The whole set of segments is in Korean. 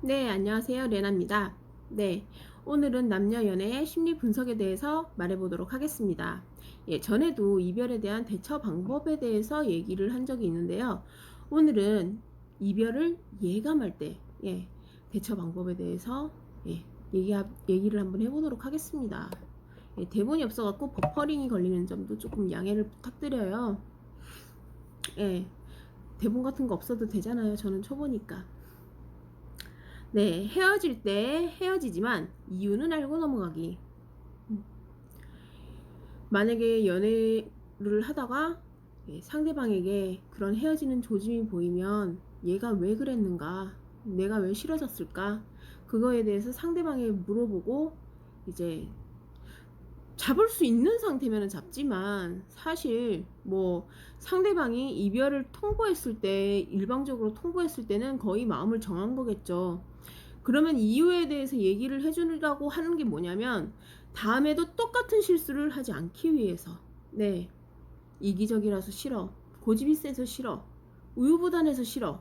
네, 안녕하세요. 레나입니다. 네, 오늘은 남녀 연애의 심리 분석에 대해서 말해보도록 하겠습니다. 예, 전에도 이별에 대한 대처 방법에 대해서 얘기를 한 적이 있는데요. 오늘은 이별을 예감할 때, 예, 대처 방법에 대해서, 예, 얘기, 얘기를 한번 해보도록 하겠습니다. 예, 대본이 없어갖고 버퍼링이 걸리는 점도 조금 양해를 부탁드려요. 예, 대본 같은 거 없어도 되잖아요. 저는 초보니까. 네, 헤어질 때 헤어지지만 이유는 알고 넘어가기. 음. 만약에 연애를 하다가 예, 상대방에게 그런 헤어지는 조짐이 보이면 얘가 왜 그랬는가, 내가 왜 싫어졌을까, 그거에 대해서 상대방에 물어보고 이제 잡을 수 있는 상태면 잡지만 사실 뭐 상대방이 이별을 통보했을 때 일방적으로 통보했을 때는 거의 마음을 정한 거겠죠. 그러면 이유에 대해서 얘기를 해주려고 하는 게 뭐냐면 다음에도 똑같은 실수를 하지 않기 위해서. 네. 이기적이라서 싫어. 고집이 세서 싫어. 우유부단해서 싫어.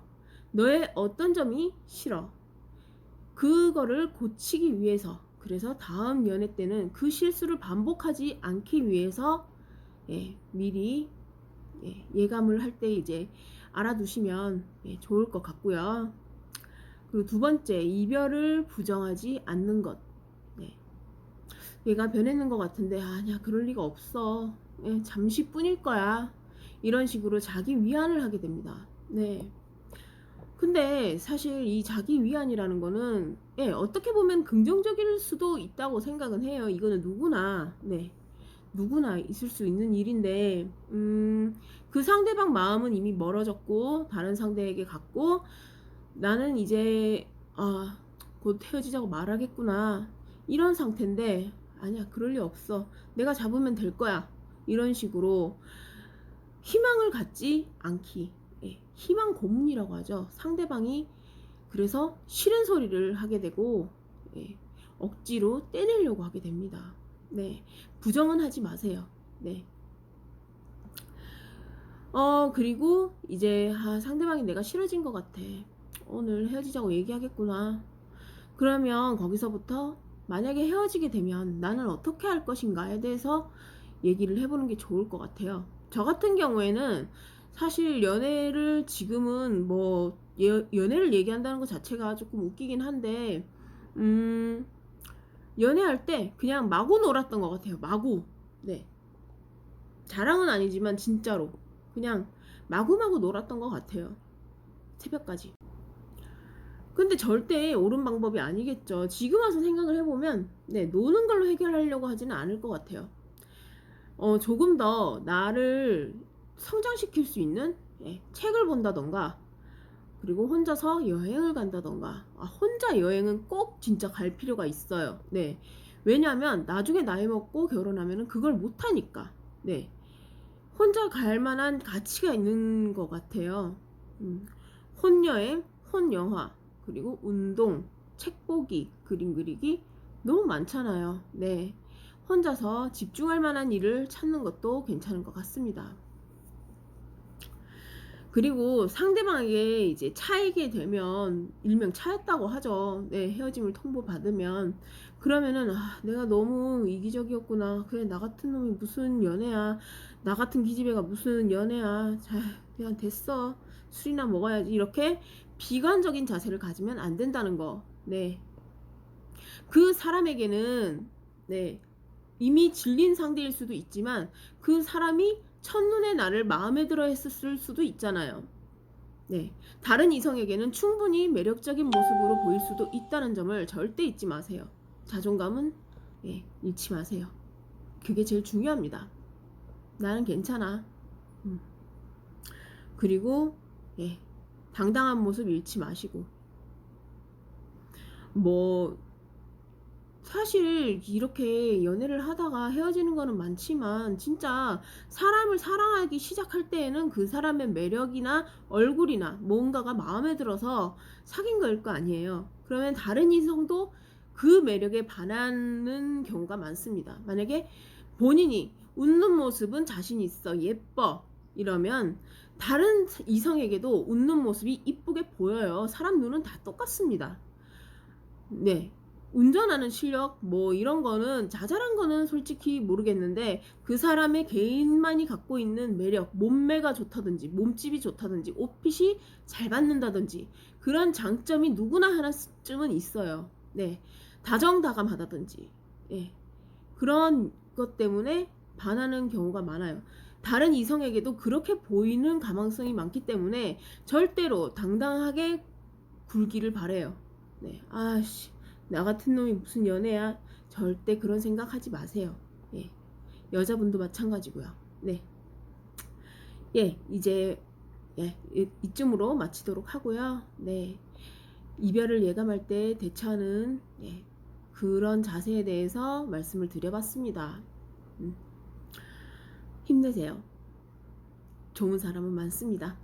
너의 어떤 점이 싫어. 그거를 고치기 위해서 그래서 다음 연애 때는 그 실수를 반복하지 않기 위해서 예, 미리 예, 감을 할 때 이제 알아두시면 예, 좋을 것 같고요. 그리고 두 번째 이별을 부정하지 않는 것. 예. 얘가 변했는 것 같은데 아니야 그럴 리가 없어. 예, 잠시뿐일 거야. 이런 식으로 자기 위안을 하게 됩니다. 네. 근데 사실 이 자기 위안이라는 거는 예, 어떻게 보면 긍정적일 수도 있다고 생각은 해요. 이거는 누구나 네. 누구나 있을 수 있는 일인데 음, 그 상대방 마음은 이미 멀어졌고 다른 상대에게 갔고 나는 이제 아, 곧 헤어지자고 말하겠구나. 이런 상태인데 아니야. 그럴 리 없어. 내가 잡으면 될 거야. 이런 식으로 희망을 갖지 않기. 예, 희망 고문이라고 하죠. 상대방이 그래서 싫은 소리를 하게 되고 예, 억지로 떼내려고 하게 됩니다. 네, 부정은 하지 마세요. 네. 어 그리고 이제 아, 상대방이 내가 싫어진 것 같아. 오늘 헤어지자고 얘기하겠구나. 그러면 거기서부터 만약에 헤어지게 되면 나는 어떻게 할 것인가에 대해서 얘기를 해보는 게 좋을 것 같아요. 저 같은 경우에는 사실 연애를 지금은 뭐 예, 연애를 얘기한다는 것 자체가 조금 웃기긴 한데 음 연애할 때 그냥 마구 놀았던 것 같아요. 마구 네 자랑은 아니지만 진짜로 그냥 마구마구 놀았던 것 같아요. 새벽까지. 근데 절대 옳은 방법이 아니겠죠. 지금 와서 생각을 해보면, 네, 노는 걸로 해결하려고 하지는 않을 것 같아요. 어, 조금 더 나를 성장시킬 수 있는 예, 책을 본다던가, 그리고 혼자서 여행을 간다던가, 아, 혼자 여행은 꼭 진짜 갈 필요가 있어요. 네. 왜냐하면 나중에 나이 먹고 결혼하면 그걸 못하니까. 네. 혼자 갈 만한 가치가 있는 것 같아요. 음, 혼여행, 혼영화, 그리고 운동, 책 보기, 그림 그리기 너무 많잖아요. 네. 혼자서 집중할 만한 일을 찾는 것도 괜찮은 것 같습니다. 그리고 상대방에게 이제 차이게 되면 일명 차였다고 하죠. 네, 헤어짐을 통보받으면 그러면은 아, 내가 너무 이기적이었구나. 그래 나 같은 놈이 무슨 연애야. 나 같은 기집애가 무슨 연애야. 자, 그냥 됐어. 술이나 먹어야지. 이렇게 비관적인 자세를 가지면 안 된다는 거. 네. 그 사람에게는 네. 이미 질린 상대일 수도 있지만 그 사람이 첫눈에 나를 마음에 들어 했었을 수도 있잖아요. 네. 다른 이성에게는 충분히 매력적인 모습으로 보일 수도 있다는 점을 절대 잊지 마세요. 자존감은 예, 잃지 마세요. 그게 제일 중요합니다. 나는 괜찮아. 음. 그리고 예, 당당한 모습 잃지 마시고 뭐 사실 이렇게 연애를 하다가 헤어지는 거는 많지만 진짜 사람을 사랑하기 시작할 때에는 그 사람의 매력이나 얼굴이나 뭔가가 마음에 들어서 사귄 거일 거 아니에요. 그러면 다른 이성도 그 매력에 반하는 경우가 많습니다. 만약에 본인이 웃는 모습은 자신 있어, 예뻐, 이러면 다른 이성에게도 웃는 모습이 이쁘게 보여요. 사람 눈은 다 똑같습니다. 네. 운전하는 실력 뭐 이런 거는 자잘한 거는 솔직히 모르겠는데 그 사람의 개인만이 갖고 있는 매력, 몸매가 좋다든지 몸집이 좋다든지 옷핏이 잘 받는다든지 그런 장점이 누구나 하나쯤은 있어요. 네. 다정다감하다든지. 예. 그런 것 때문에 반하는 경우가 많아요. 다른 이성에게도 그렇게 보이는 가망성이 많기 때문에 절대로 당당하게 굴기를 바래요. 네. 아씨. 나 같은 놈이 무슨 연애야? 절대 그런 생각하지 마세요. 예. 여자분도 마찬가지고요. 네. 예, 이제 예, 이- 이쯤으로 마치도록 하고요. 네. 이별을 예감할 때 대처하는 예, 그런 자세에 대해서 말씀을 드려봤습니다. 음. 힘내세요. 좋은 사람은 많습니다.